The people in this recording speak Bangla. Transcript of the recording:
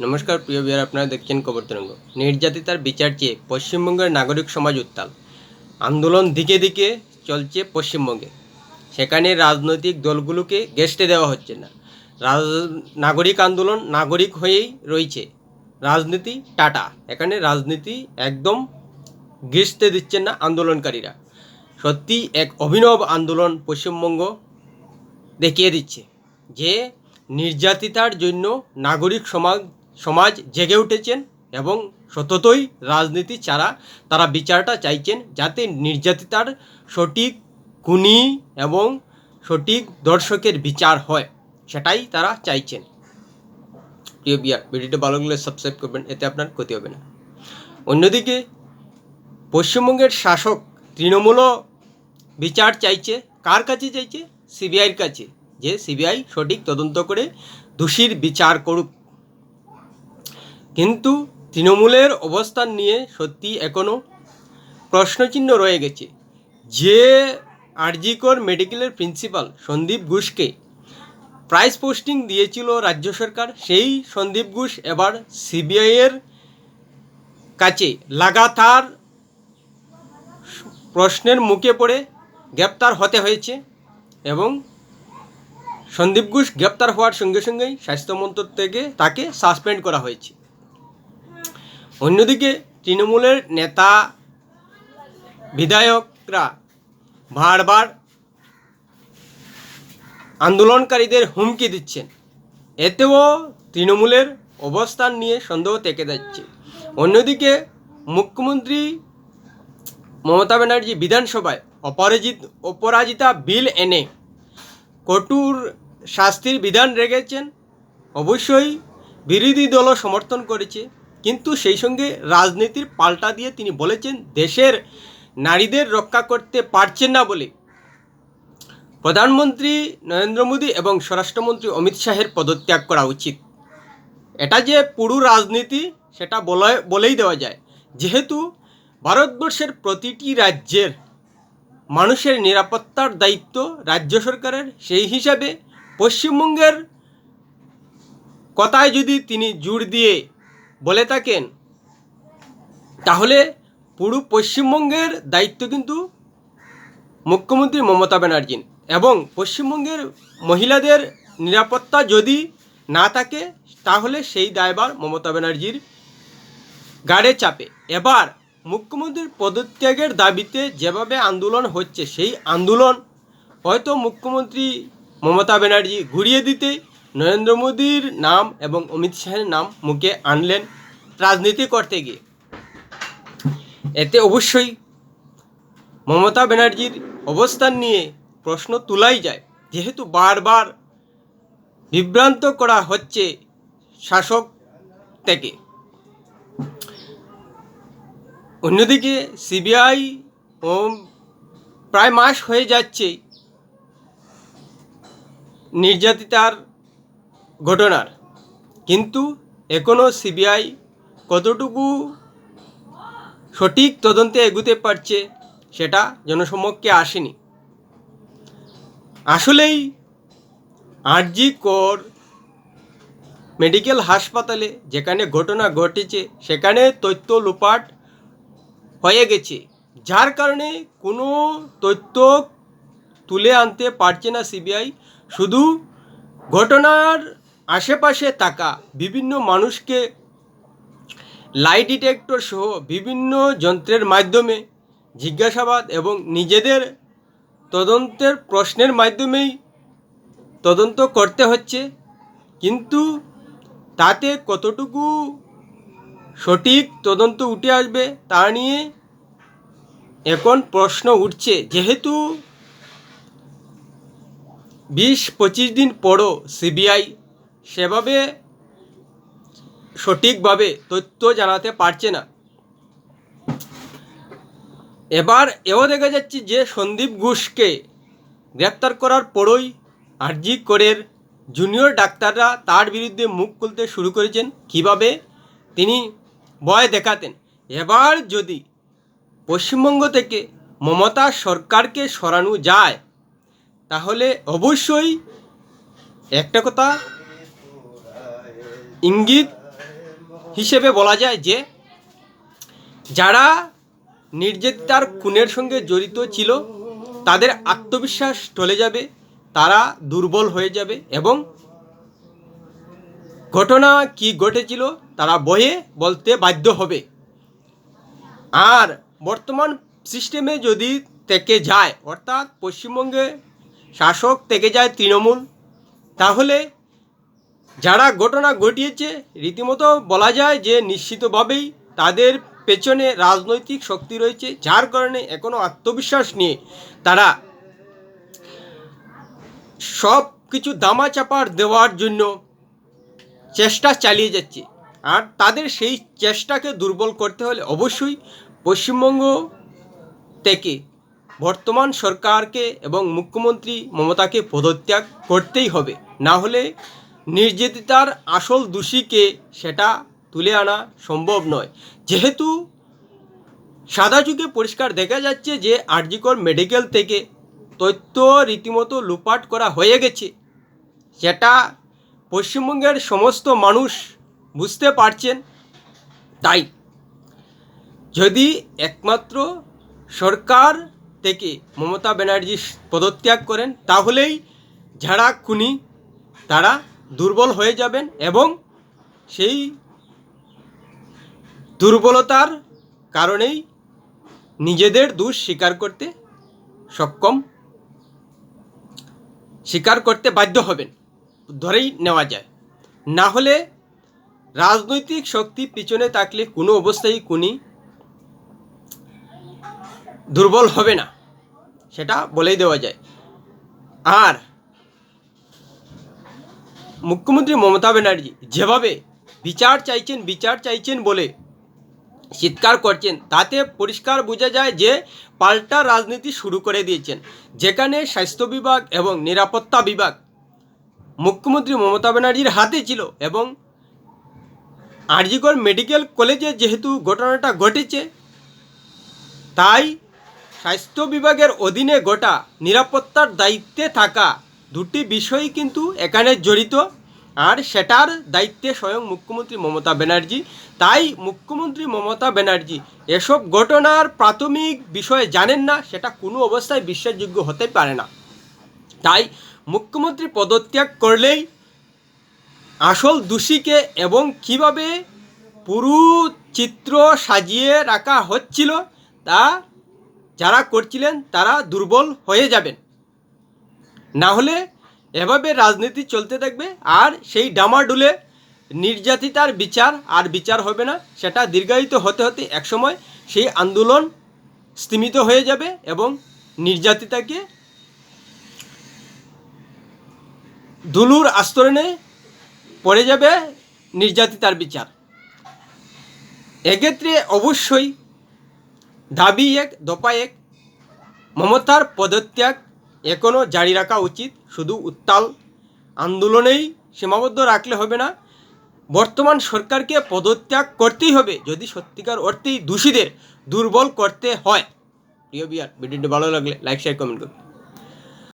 নমস্কার, প্রিয় বিহার, আপনারা দেখছেন খবর তরঙ্গ। নির্যাতিতার বিচার চেয়ে পশ্চিমবঙ্গের নাগরিক সমাজ উত্তাল। আন্দোলন দিকে দিকে চলছে পশ্চিমবঙ্গে। সেখানে রাজনৈতিক দলগুলোকে গেস্টে দেওয়া হচ্ছে না। রাজ, নাগরিক আন্দোলন নাগরিক হয়েই রয়েছে। রাজনীতি টাটা। এখানে রাজনীতি একদম গেস্টে দিচ্ছেন না আন্দোলনকারীরা। সত্যি এক অভিনব আন্দোলন পশ্চিমবঙ্গ দেখিয়ে দিচ্ছে যে নির্যাতিতার জন্য নাগরিক সমাজ সমাজ জেগে উঠেছেন এবং সততই রাজনীতি ছাড়া তারা বিচারটা চাইছেন যাতে নির্যাতিতার সঠিক খুনি এবং সঠিক দর্শকের বিচার হয়, সেটাই তারা চাইছেন। প্রিয় বিয়ার, ভিডিওটা ভালো লাগলে সাবস্ক্রাইব করবেন, এতে আপনার ক্ষতি হবে না। অন্যদিকে, পশ্চিমবঙ্গের শাসক তৃণমূলও বিচার চাইছে। কার কাছে চাইছে? সিবিআইয়ের কাছে, যে সিবিআই সঠিক তদন্ত করে দোষীর বিচার করুক। কিন্তু তৃণমূলের অবস্থান নিয়ে সত্যি এখনও প্রশ্নচিহ্ন রয়ে গেছে। যে আরজিকর মেডিকেলের প্রিন্সিপাল সন্দীপ ঘোষকে প্রাইস পোস্টিং দিয়েছিল রাজ্য সরকার, সেই সন্দীপ ঘোষ এবার সিবিআইয়ের কাছে লাগাতার প্রশ্নের মুখে পড়ে গ্রেপ্তার হতে হয়েছে এবং সন্দীপ ঘোষ গ্রেপ্তার হওয়ার সঙ্গে সঙ্গেই স্বাস্থ্যমন্ত্রক থেকে তাকে সাসপেন্ড করা হয়েছে। অন্যদিকে তৃণমূলের নেতা বিধায়করা বারবার আন্দোলনকারীদের হুমকি দিচ্ছেন। এতেও তৃণমূলের অবস্থান নিয়ে সন্দেহ থেকে যাচ্ছে। অন্যদিকে মুখ্যমন্ত্রী মমতা ব্যানার্জি বিধানসভায় অপরাজিত অপরাজিতা বিল এনে কটুর শাস্তির বিধান রেখেছেন। অবশ্যই বিরোধী দলও সমর্থন করেছে। কিন্তু সেই সঙ্গে রাজনীতির পাল্টা দিয়ে তিনি বলেছেন, দেশের নারীদের রক্ষা করতে পারছেন না বলে। প্রধানমন্ত্রী নরেন্দ্র মোদী এবং স্বরাষ্ট্রমন্ত্রী অমিত শাহের পদত্যাগ করা উচিত। এটা যে পুরো রাজনীতি, সেটা বলে বলেই দেওয়া যায়। যেহেতু ভারতবর্ষের প্রতিটি রাজ্যের মানুষের নিরাপত্তার দায়িত্ব রাজ্য সরকারের, সেই হিসাবে পশ্চিমবঙ্গের কথায় যদি তিনি জোর দিয়ে বলে থাকেন। তাহলে পুরো পশ্চিমবঙ্গের দায়িত্ব কিন্তু মুখ্যমন্ত্রী মমতা ব্যানার্জির এবং পশ্চিমবঙ্গের মহিলাদের নিরাপত্তা যদি না থাকে, তাহলে সেই দায়বার মমতা ব্যানার্জির গাড়ে চাপে। এবার মুখ্যমন্ত্রীর পদত্যাগের দাবিতে যেভাবে আন্দোলন হচ্ছে, সেই আন্দোলন হয়তো মুখ্যমন্ত্রী মমতা ব্যানার্জি ঘুরিয়ে দিতে নরেন্দ্র মোদীর নাম এবং অমিত শাহের নাম মুখে আনলেন রাজনীতি করতে গিয়ে। এতে অবশ্যই মমতা ব্যানার্জির অবস্থান নিয়ে প্রশ্ন তোলাই যায়। যেহেতু বারবার বিভ্রান্ত করা হচ্ছে শাসক থেকে। অন্যদিকে সিবিআই ও প্রায় মাস হয়ে যাচ্ছে নির্যাতিতার ঘটনার। কিন্তু এখনও সিবিআই কতটুকু সঠিক তদন্তে এগুতে পারছে সেটা জনসমক্ষে আসেনি। আসলেই আরজি কর মেডিকেল হাসপাতালে যেখানে ঘটনা ঘটেছে, সেখানে তথ্য লোপাট হয়ে গেছে। যার কারণে কোনো তথ্য তুলে আনতে পারছে না সিবিআই। শুধু ঘটনার আশেপাশে থাকা বিভিন্ন মানুষকে লাই ডিটেক্টর সহ বিভিন্ন যন্ত্রের মাধ্যমে জিজ্ঞাসাবাদ এবং নিজেদের তদন্তের প্রশ্নের মাধ্যমেই তদন্ত করতে হচ্ছে। কিন্তু তাতে কতটুকু সঠিক তদন্ত উঠে আসবে তা নিয়ে এখন প্রশ্ন উঠছে। যেহেতু বিশ পঁচিশ দিন পরও সিবিআই সেভাবে সঠিকভাবে তথ্য জানাতে পারছে না। এবার এও দেখা যাচ্ছে যে সন্দীপ ঘোষকে গ্রেপ্তার করার পরই আরজি করের জুনিয়র ডাক্তাররা তার বিরুদ্ধে মুখ খুলতে শুরু করেছেন। কীভাবে? তিনি ভয় দেখাতেন। এবার যদি পশ্চিমবঙ্গ থেকে মমতা সরকারকে সরানো যায়, তাহলে অবশ্যই একটা কথা ইঙ্গিত হিসেবে বলা যায় যে, যারা নির্যাতিতার খুনের সঙ্গে জড়িত ছিল, তাদের আত্মবিশ্বাস টলে যাবে, তারা দুর্বল হয়ে যাবে এবং ঘটনা কি ঘটেছিল তারা বয়ে বলতে বাধ্য হবে। আর বর্তমান সিস্টেমে যদি থেকে যায়, অর্থাৎ পশ্চিমবঙ্গে শাসক থেকে যায় তৃণমূল, তাহলে যারা ঘটনা ঘটিয়েছে, রীতিমতো বলা যায় যে নিশ্চিতভাবেই তাদের পেছনে রাজনৈতিক শক্তি রয়েছে, যার কারণে এখনও আত্মবিশ্বাস নিয়ে তারা সব কিছু দামা চাপার দেওয়ার জন্য চেষ্টা চালিয়ে যাচ্ছে। আর তাদের সেই চেষ্টাকে দুর্বল করতে হলে অবশ্যই পশ্চিমবঙ্গ থেকে বর্তমান সরকারকে এবং মুখ্যমন্ত্রী মমতাকে পদত্যাগ করতেই হবে। না হলে নির্যাতিতার আসল দোষীকে সেটা তুলে আনা সম্ভব নয়। যেহেতু সাদা যুগে পরিষ্কার দেখা যাচ্ছে যে আরজিকর মেডিকেল থেকে তথ্য রীতিমতো লুপাট করা হয়ে গেছে। সেটা পশ্চিমবঙ্গের সমস্ত মানুষ বুঝতে পারছেন। তাই যদি একমাত্র সরকার থেকে মমতা ব্যানার্জি পদত্যাগ করেন, তাহলেই যারা খুনি তারা দুর্বল হয়ে যাবেন এবং সেই দুর্বলতার কারণেই নিজেদের দোষ স্বীকার করতে সক্ষম, স্বীকার করতে বাধ্য হবেন। ধরেই নেওয়া যায়। না হলে রাজনৈতিক শক্তি পিছনে থাকলে কোনো অবস্থায় কোনি দুর্বল হবে না, সেটা বলেই দেওয়া যায়। আর মুখ্যমন্ত্রী মমতা ব্যানার্জি যেভাবে বিচার চাইছেন বিচার চাইছেন বলে চিৎকার করছেন, তাতে পরিষ্কার বোঝা যায় যে পাল্টা রাজনীতি শুরু করে দিয়েছেন। যেখানে স্বাস্থ্য বিভাগ এবং নিরাপত্তা বিভাগ মুখ্যমন্ত্রী মমতা ব্যানার্জির হাতে ছিল এবং আরজিকর মেডিকেল কলেজে যেহেতু ঘটনাটা ঘটেছে, তাই স্বাস্থ্য বিভাগের অধীনে গোটা নিরাপত্তার দায়িত্বে থাকা দুটি বিষয়ই কিন্তু এখানে জড়িত। আর সেটার দায়িত্বে স্বয়ং মুখ্যমন্ত্রী মমতা ব্যানার্জি। তাই মুখ্যমন্ত্রী মমতা ব্যানার্জি এসব ঘটনার প্রাথমিক বিষয়ে জানেন না, সেটা কোনো অবস্থায় বিশ্বাসযোগ্য হতে পারে না। তাই মুখ্যমন্ত্রী পদত্যাগ করলেই আসল দোষীকে এবং কীভাবে পুরো চিত্র সাজিয়ে রাখা হচ্ছিল তা যারা করছিলেন তারা দুর্বল হয়ে যাবেন। না হলে এভাবে রাজনীতি চলতে থাকবে আর সেই ডামাডুলে নির্যাতিতার বিচার আর বিচার হবে না, সেটা দীর্ঘায়িত হতে হতে একসময় সেই আন্দোলন স্তীমিত হয়ে যাবে এবং নির্যাতিতাকে দুলুর আস্তরণে পড়ে যাবে নির্যাতিতার বিচার। এক্ষেত্রে অবশ্যই দাবি এক দফা এক, মমতার পদত্যাগ এখনও জারি রাখা উচিত। শুধু উত্তাল আন্দোলনেই সীমাবদ্ধ রাখলে হবে না, বর্তমান সরকারকে পদত্যাগ করতেই হবে যদি সত্যিকার অর্থেই দোষীদের দুর্বল করতে হয়। প্রিয় বিয়ার, ভিডিওটি ভালো লাগলে লাইক শেয়ার কমেন্ট করুন।